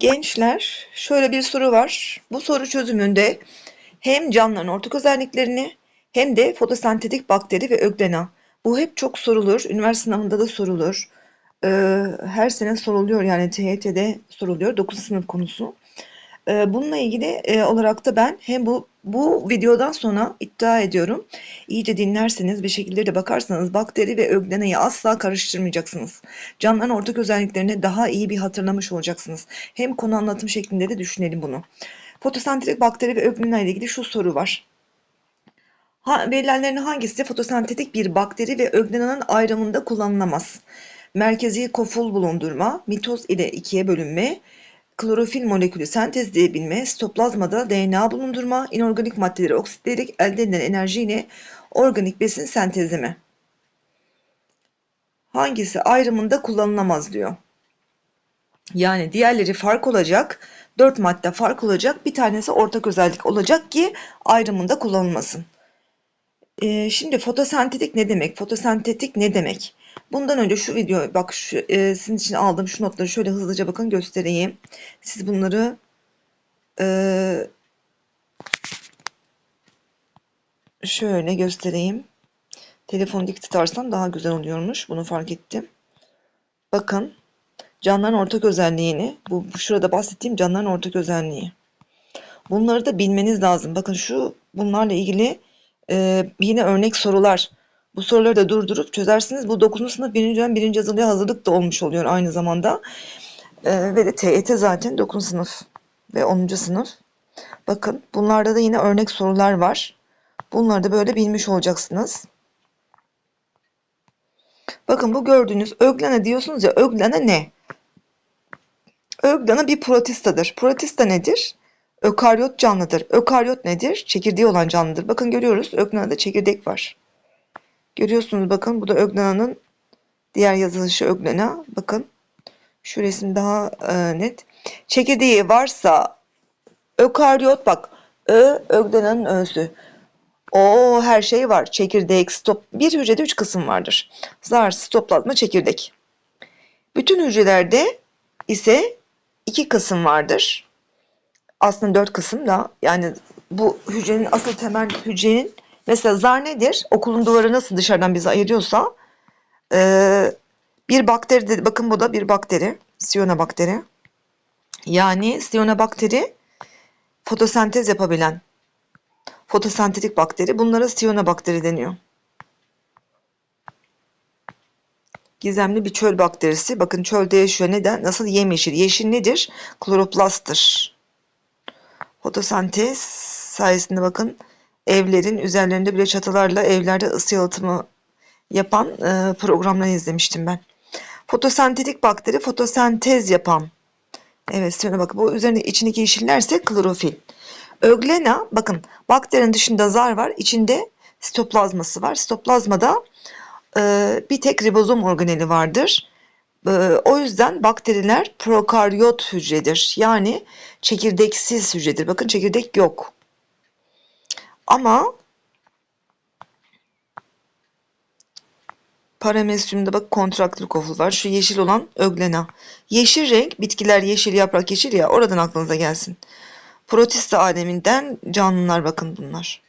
Gençler, şöyle bir soru var. Bu soru çözümünde hem canlıların ortak özelliklerini hem de fotosentetik bakteri ve öglena. Bu hep çok sorulur. Üniversite sınavında da sorulur. Ee, her sene soruluyor yani TYT'de soruluyor. 9. sınıf konusu. Ee, bununla ilgili e, olarak da ben hem bu bu videodan sonra iddia ediyorum. İyice dinlerseniz bir şekilde de bakarsanız bakteri ve öglenayı asla karıştırmayacaksınız. Canlıların ortak özelliklerini daha iyi bir hatırlamış olacaksınız. Hem konu anlatım şeklinde de düşünelim bunu. Fotosentetik bakteri ve öglena ile ilgili şu soru var. Ha, verilenlerin hangisi fotosentetik bir bakteri ve öglenanın ayrımında kullanılamaz? Merkezi koful bulundurma, mitoz ile ikiye bölünme, klorofil molekülü sentezleyebilme, sitoplazmada DNA bulundurma, inorganik maddeleri oksitleyerek elde edilen enerjiyle organik besin sentezleme. Hangisi ayrımında kullanılamaz diyor. Yani diğerleri fark olacak, dört madde fark olacak, bir tanesi ortak özellik olacak ki ayrımında kullanılmasın. Ee, şimdi fotosentetik ne demek? Fotosentetik ne demek? Bundan önce şu video bak şu, e, sizin için aldığım şu notları şöyle hızlıca bakın göstereyim. Siz bunları e, şöyle göstereyim. Telefonu dik tutarsam daha güzel oluyormuş. Bunu fark ettim. Bakın canlıların ortak özelliğini bu, şurada bahsettiğim canlıların ortak özelliği. Bunları da bilmeniz lazım. Bakın şu bunlarla ilgili e, yine örnek sorular. Bu soruları da durdurup çözersiniz. Bu 9. sınıf 1. dönem 1. yazılıya hazırlık da olmuş oluyor aynı zamanda. Ee, ve de TET zaten 9. sınıf ve 10. sınıf. Bakın bunlarda da yine örnek sorular var. Bunları da böyle bilmiş olacaksınız. Bakın bu gördüğünüz öglana diyorsunuz ya öglana ne? Öglana bir protistadır. Protista nedir? Ökaryot canlıdır. Ökaryot nedir? Çekirdeği olan canlıdır. Bakın görüyoruz öglanada çekirdek var. Görüyorsunuz bakın bu da öglananın diğer yazılışı öglana. Bakın şu resim daha e, net. Çekirdeği varsa ökaryot bak ö öglananın ö'sü. O her şey var. Çekirdek, stop. Bir hücrede üç kısım vardır. Zar, stoplazma, çekirdek. Bütün hücrelerde ise iki kısım vardır. Aslında dört kısım da yani bu hücrenin asıl temel hücrenin mesela zar nedir? Okulun duvarı nasıl dışarıdan bizi ayırıyorsa e, bir bakteri de bakın bu da bir bakteri. Siyanobakteri. Yani siyanobakteri fotosentez yapabilen fotosentetik bakteri. Bunlara siyanobakteri deniyor. Gizemli bir çöl bakterisi. Bakın çölde yaşıyor. Neden? Nasıl? Yemyeşil. Yeşil nedir? Kloroplasttır. Fotosentez sayesinde bakın evlerin üzerlerinde bile çatılarla evlerde ısı yalıtımı yapan e, programları izlemiştim ben. Fotosentetik bakteri fotosentez yapan. Evet sonra bakın bu üzerinde içindeki yeşillerse klorofil. Öglena bakın bakterinin dışında zar var içinde sitoplazması var. Sitoplazmada e, bir tek ribozom organeli vardır. E, o yüzden bakteriler prokaryot hücredir. Yani çekirdeksiz hücredir. Bakın çekirdek yok. Ama Paramesyumda bak kontraktlı koful var. Şu yeşil olan öglena. Yeşil renk bitkiler yeşil yaprak yeşil ya oradan aklınıza gelsin. Protista aleminden canlılar bakın bunlar.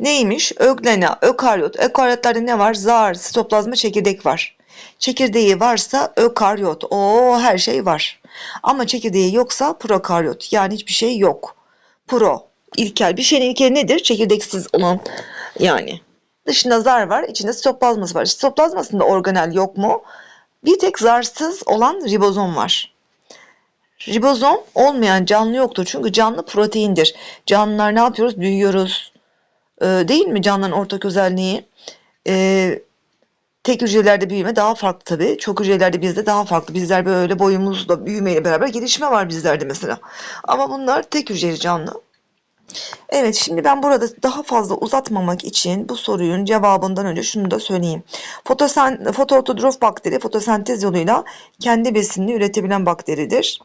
Neymiş? Öglena, ökaryot. Ökaryotlerde ne var? Zar, sitoplazma, çekirdek var. Çekirdeği varsa ökaryot. O her şey var. Ama çekirdeği yoksa prokaryot. Yani hiçbir şey yok. Pro, ilkel. Bir şeyin ilkeli nedir? Çekirdeksiz olan yani. Dışında zar var, içinde sitoplazması var. Sitoplazmasında organel yok mu? Bir tek zarsız olan ribozom var. Ribozom olmayan canlı yoktur. Çünkü canlı proteindir. Canlılar ne yapıyoruz? Büyüyoruz. Ee, değil mi canlıların ortak özelliği? Ee, tek hücrelerde büyüme daha farklı tabii. Çok hücrelerde bizde daha farklı. Bizler böyle boyumuzla büyümeyle beraber gelişme var bizlerde mesela. Ama bunlar tek hücreli canlı. Evet şimdi ben burada daha fazla uzatmamak için bu sorunun cevabından önce şunu da söyleyeyim. Fotosen, fotoototrof bakteri fotosentez yoluyla kendi besinini üretebilen bakteridir.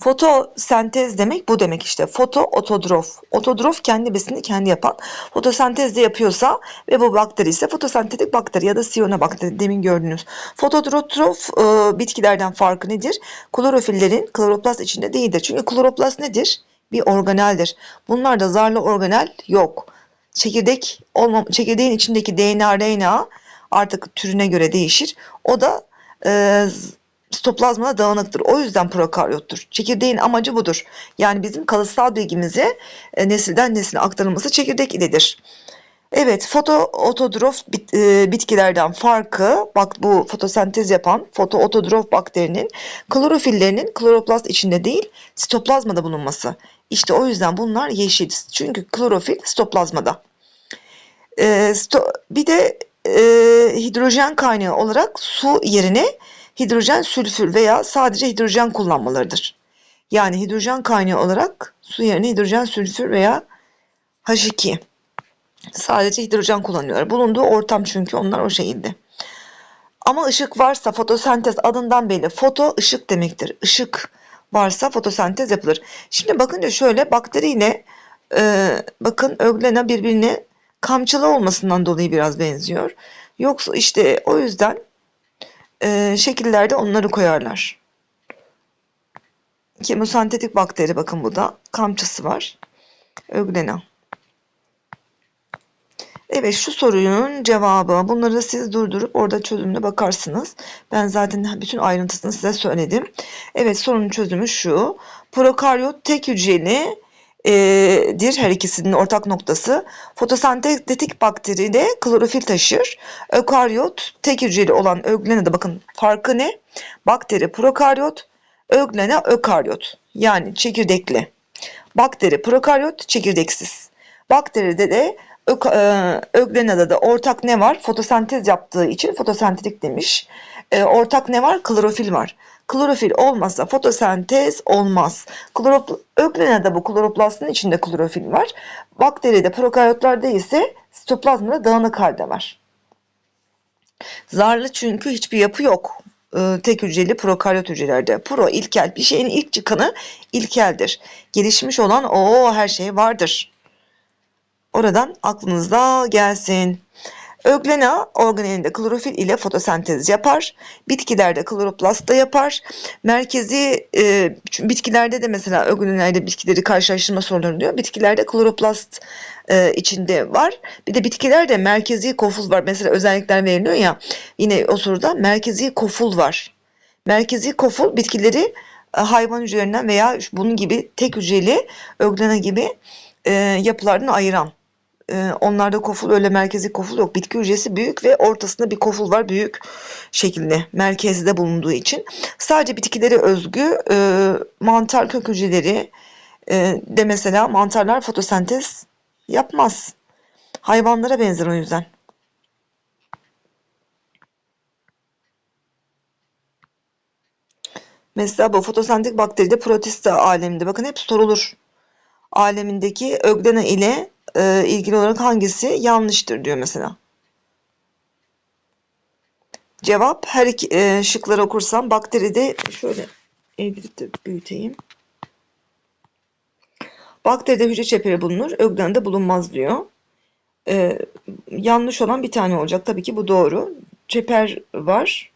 Fotosentez demek bu demek işte. Foto otodrof. Otodrof kendi besini kendi yapan. Fotosentez de yapıyorsa ve bu bakteri ise fotosentetik bakteri ya da siyanobakteri demin gördüğünüz. Fototrof e, bitkilerden farkı nedir? Klorofillerin kloroplast içinde değildir. Çünkü kloroplast nedir? Bir organeldir. Bunlarda zarlı organel yok. Çekirdek olma, çekirdeğin içindeki DNA, RNA artık türüne göre değişir. O da e, sitoplazmada dağınıktır. O yüzden prokaryottur. Çekirdeğin amacı budur. Yani bizim kalıtsal bilgimizi e, nesilden nesile aktarılması çekirdek iledir. Evet, fotootodrof bit, e, bitkilerden farkı, bak bu fotosentez yapan fotootodrof bakterinin klorofillerinin kloroplast içinde değil, sitoplazmada bulunması. İşte o yüzden bunlar yeşil. Çünkü klorofil sitoplazmada. E, sto, bir de e, hidrojen kaynağı olarak su yerine hidrojen sülfür veya sadece hidrojen kullanmalarıdır. Yani hidrojen kaynağı olarak su yerine hidrojen sülfür veya H2 sadece hidrojen kullanıyorlar. Bulunduğu ortam çünkü onlar o şekilde. Ama ışık varsa fotosentez adından belli. Foto ışık demektir. Işık varsa fotosentez yapılır. Şimdi bakınca şöyle bakteriyle e, bakın öglena birbirine kamçılı olmasından dolayı biraz benziyor. Yoksa işte o yüzden e, şekillerde onları koyarlar. Kemosentetik bakteri bakın bu da kamçısı var. Öglena. Evet şu sorunun cevabı. Bunları siz durdurup orada çözümüne bakarsınız. Ben zaten bütün ayrıntısını size söyledim. Evet sorunun çözümü şu. Prokaryot tek hücreli e, dir her ikisinin ortak noktası. Fotosentetik bakteri de klorofil taşır. Ökaryot tek hücreli olan öglena bakın farkı ne? Bakteri prokaryot, öglena ökaryot. Yani çekirdekli. Bakteri prokaryot çekirdeksiz. Bakteride de Öglena'da da ortak ne var? Fotosentez yaptığı için fotosentetik demiş. E, ortak ne var? Klorofil var. Klorofil olmazsa fotosentez olmaz. Klorop Öglena'da bu kloroplastın içinde klorofil var. Bakteride, prokaryotlarda ise sitoplazmada dağınık halde var. Zarlı çünkü hiçbir yapı yok. Ee, tek hücreli prokaryot hücrelerde. Pro ilkel bir şeyin ilk çıkanı ilkeldir. Gelişmiş olan o her şey vardır. Oradan aklınızda gelsin. Öglena organelinde klorofil ile fotosentez yapar. Bitkilerde kloroplast da yapar. Merkezi e, bitkilerde de mesela öglenayla bitkileri karşılaştırma soruları diyor. Bitkilerde kloroplast e, içinde var. Bir de bitkilerde merkezi koful var. Mesela özellikler veriliyor ya. Yine o soruda merkezi koful var. Merkezi koful bitkileri e, hayvan hücrelerinden veya bunun gibi tek hücreli öglena gibi e, yapılardan ayıran e, onlarda koful öyle merkezi koful yok. Bitki hücresi büyük ve ortasında bir koful var büyük şekilde merkezde bulunduğu için. Sadece bitkileri özgü e, mantar kök hücreleri e, de mesela mantarlar fotosentez yapmaz. Hayvanlara benzer o yüzden. Mesela bu fotosentik bakteride protista aleminde bakın hep sorulur. Alemindeki öglena ile e, ilgili olarak hangisi yanlıştır diyor mesela. Cevap her iki e, şıkları okursam bakteride şöyle eğdirip de büyüteyim. Bakteride hücre çeperi bulunur, öglen'de bulunmaz diyor. Ee, yanlış olan bir tane olacak. Tabii ki bu doğru. Çeper var.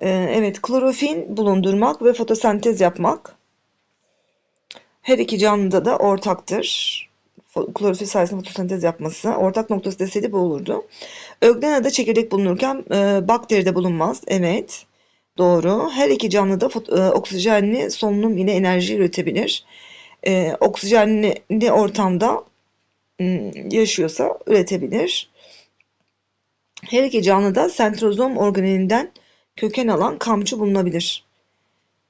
Ee, evet, klorofil bulundurmak ve fotosentez yapmak. Her iki canlıda da ortaktır klorofil sayesinde fotosentez yapması. Ortak noktası deseydi bu olurdu. Öglena'da çekirdek bulunurken e, bakteride bulunmaz. Evet. Doğru. Her iki canlı da e, oksijenli solunum ile enerji üretebilir. E, oksijenli ortamda yaşıyorsa üretebilir. Her iki canlıda sentrozom organelinden köken alan kamçı bulunabilir.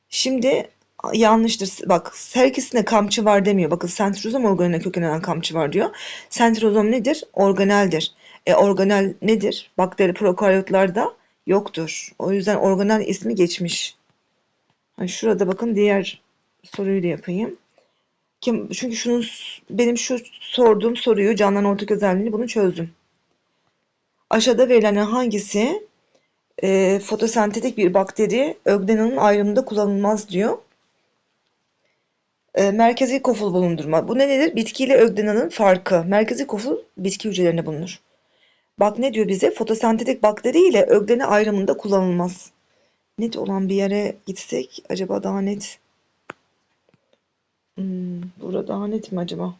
Şimdi yanlıştır. Bak her kamçı var demiyor. Bakın sentrozom organına kökenlenen kamçı var diyor. Sentrozom nedir? Organeldir. E organel nedir? Bakteri prokaryotlarda yoktur. O yüzden organel ismi geçmiş. Yani şurada bakın diğer soruyu da yapayım. Çünkü şunu benim şu sorduğum soruyu canlıların ortak özelliğini bunu çözdüm. Aşağıda verilen hangisi e, fotosentetik bir bakteri öglenanın ayrımında kullanılmaz diyor. E, merkezi koful bulundurma. Bu ne nedir? Bitki ile öglenanın farkı. Merkezi koful bitki hücrelerinde bulunur. Bak ne diyor bize? Fotosentetik bakteri ile öglene ayrımında kullanılmaz. Net olan bir yere gitsek acaba daha net. Hmm, burada daha net mi acaba?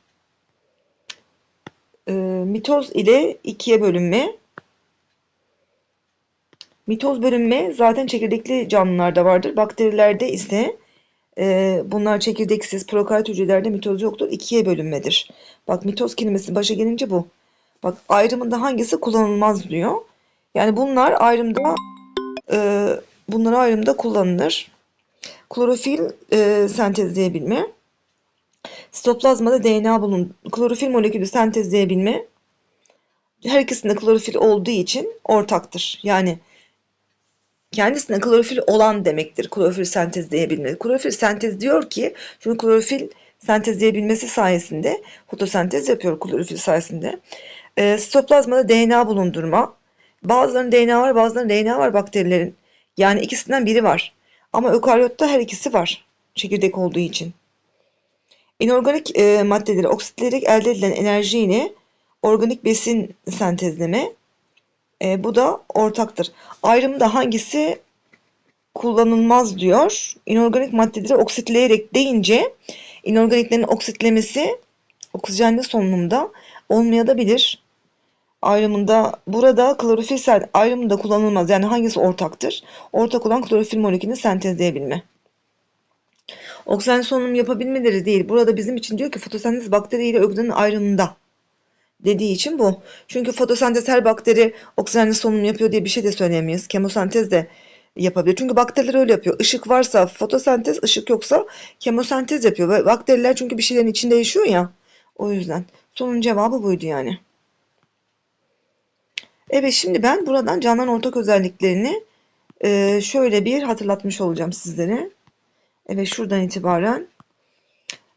Ee, mitoz ile ikiye bölünme. Mitoz bölünme zaten çekirdekli canlılarda vardır. Bakterilerde ise e, bunlar çekirdeksiz prokaryot hücrelerde mitoz yoktur. İkiye bölünmedir. Bak mitoz kelimesi başa gelince bu. Bak ayrımında hangisi kullanılmaz diyor. Yani bunlar ayrımda e, bunlar ayrımda kullanılır. Klorofil e, sentezleyebilme. Sitoplazmada DNA bulun. Klorofil molekülü sentezleyebilme. Her ikisinde klorofil olduğu için ortaktır. Yani kendisine klorofil olan demektir. Klorofil sentezleyebilme. Klorofil sentez diyor ki çünkü klorofil sentezleyebilmesi sayesinde fotosentez yapıyor klorofil sayesinde. E, sitoplazmada DNA bulundurma. Bazılarının DNA var, bazılarının DNA var bakterilerin. Yani ikisinden biri var. Ama ökaryotta her ikisi var. Çekirdek olduğu için. İnorganik e, maddeleri oksitleyerek elde edilen enerji yine organik besin sentezleme. E, bu da ortaktır. Ayrımda hangisi kullanılmaz diyor. İnorganik maddeleri oksitleyerek deyince inorganiklerin oksitlemesi oksijenli solunumda olmayabilir. Ayrımında burada klorofil sel ayrımında kullanılmaz. Yani hangisi ortaktır? Ortak olan klorofil molekülünü sentezleyebilme. Oksijen solunum yapabilmeleri değil. Burada bizim için diyor ki fotosentez bakteri ile öglenin ayrımında dediği için bu. Çünkü fotosentez her bakteri oksijenli solunum yapıyor diye bir şey de söyleyemeyiz. Kemosentez de yapabilir. Çünkü bakteriler öyle yapıyor. Işık varsa fotosentez, ışık yoksa kemosentez yapıyor. Ve bakteriler çünkü bir şeylerin içinde yaşıyor ya. O yüzden. Sorunun cevabı buydu yani. Evet şimdi ben buradan canlıların ortak özelliklerini şöyle bir hatırlatmış olacağım sizlere. Evet şuradan itibaren.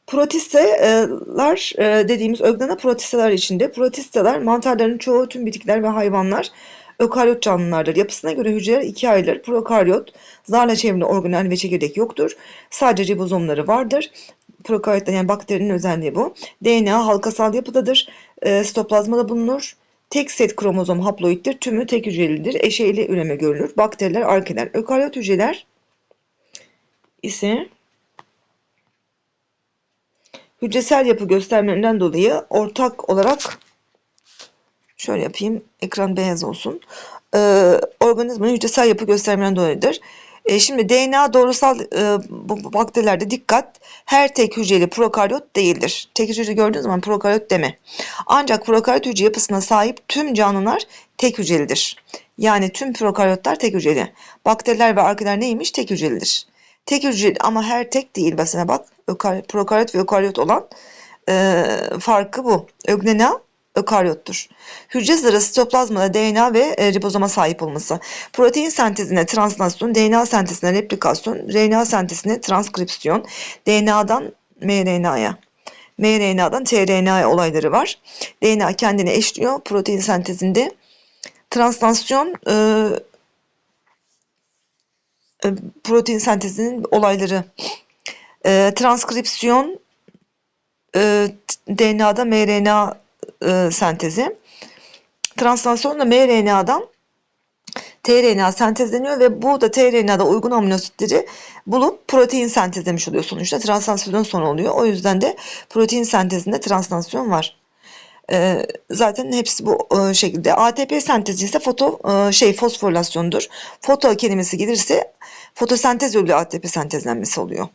Protisteler e, dediğimiz öglena protisteler içinde. Protisteler mantarların çoğu tüm bitkiler ve hayvanlar ökaryot canlılardır. Yapısına göre hücreler ikiye ayrılır. Prokaryot, zarla çevrili organel ve çekirdek yoktur. Sadece ribozomları vardır. Prokaryotlar yani bakterinin özelliği bu. DNA halkasal yapıdadır. E, sitoplazmada bulunur. Tek set kromozom haploittir. Tümü tek hücrelidir. Eşeyli üreme görülür. Bakteriler arkeler. Ökaryot hücreler ise hücresel yapı göstermelerinden dolayı ortak olarak şöyle yapayım ekran beyaz olsun. Ee, organizmanın hücresel yapı göstermelerinden dolayıdır. E, şimdi DNA doğrusal e, bu bakterilerde dikkat her tek hücreli prokaryot değildir. Tek hücre gördüğünüz zaman prokaryot deme. Ancak prokaryot hücre yapısına sahip tüm canlılar tek hücrelidir. Yani tüm prokaryotlar tek hücreli. Bakteriler ve arkeler neymiş? Tek hücrelidir. Tek hücreli ama her tek değil. Basına bak. Prokaryot ve ökaryot olan e, farkı bu. Ögnena ökaryottur. Hücre zarı sitoplazmada DNA ve e, ribozoma sahip olması. Protein sentezine translasyon, DNA sentezine replikasyon, RNA sentezine transkripsiyon, DNA'dan mRNA'ya. mRNA'dan tRNA olayları var. DNA kendini eşliyor. Protein sentezinde translasyon e, protein sentezinin olayları. E, transkripsiyon e, DNA'da mRNA e, sentezi. Translasyonla mRNA'dan tRNA sentezleniyor ve bu da tRNA'da uygun aminoasitleri bulup protein sentezlemiş oluyor sonuçta. Translasyonun sonu oluyor. O yüzden de protein sentezinde translasyon var. Ee, zaten hepsi bu e, şekilde. ATP sentezi ise foto e, şey fosforilasyondur. Foto kelimesi gelirse fotosentez yoluyla ATP sentezlenmesi oluyor.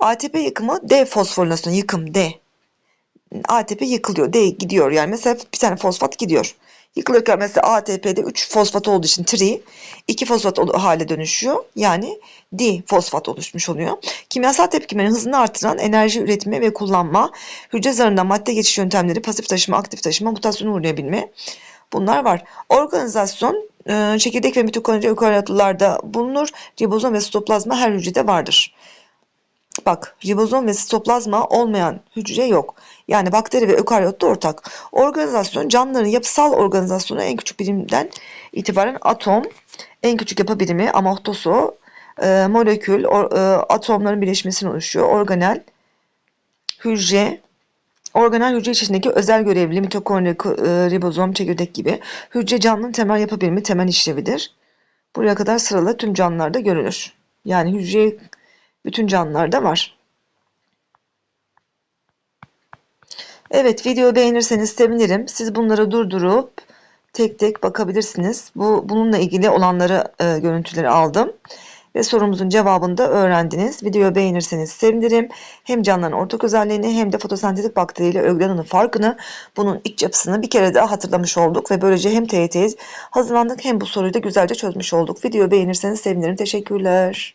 ATP yıkımı D fosforilasyon yıkım D. ATP yıkılıyor. D gidiyor. Yani mesela bir tane fosfat gidiyor. Yıkılırken mesela ATP'de 3 fosfat olduğu için tri 2 fosfat hale dönüşüyor. Yani D fosfat oluşmuş oluyor. Kimyasal tepkimenin hızını artıran enerji üretme ve kullanma, hücre zarında madde geçiş yöntemleri, pasif taşıma, aktif taşıma, mutasyona uğrayabilme. Bunlar var. Organizasyon e, çekirdek ve mitokondri ökaryotlarda bulunur. Ribozom ve sitoplazma her hücrede vardır. Bak ribozom ve sitoplazma olmayan hücre yok. Yani bakteri ve ökaryotta ortak. Organizasyon canlıların yapısal organizasyonu en küçük birimden itibaren atom, en küçük yapı birimi amortoso, e, molekül, or, e, atomların birleşmesini oluşuyor. Organel, hücre, organel hücre içerisindeki özel görevli mitokondri, ko- e, ribozom, çekirdek gibi hücre canlının temel yapı birimi, temel işlevidir. Buraya kadar sıralı tüm canlılarda görülür. Yani hücre bütün canlılarda var. Evet, videoyu beğenirseniz sevinirim. Siz bunları durdurup tek tek bakabilirsiniz. Bu bununla ilgili olanları e, görüntüleri aldım ve sorumuzun cevabını da öğrendiniz. Videoyu beğenirseniz sevinirim. Hem canlıların ortak özelliğini hem de fotosentetik bakteriyle öglenonun farkını, bunun iç yapısını bir kere daha hatırlamış olduk ve böylece hem TYT'ye hazırlandık hem bu soruyu da güzelce çözmüş olduk. Videoyu beğenirseniz sevinirim. Teşekkürler.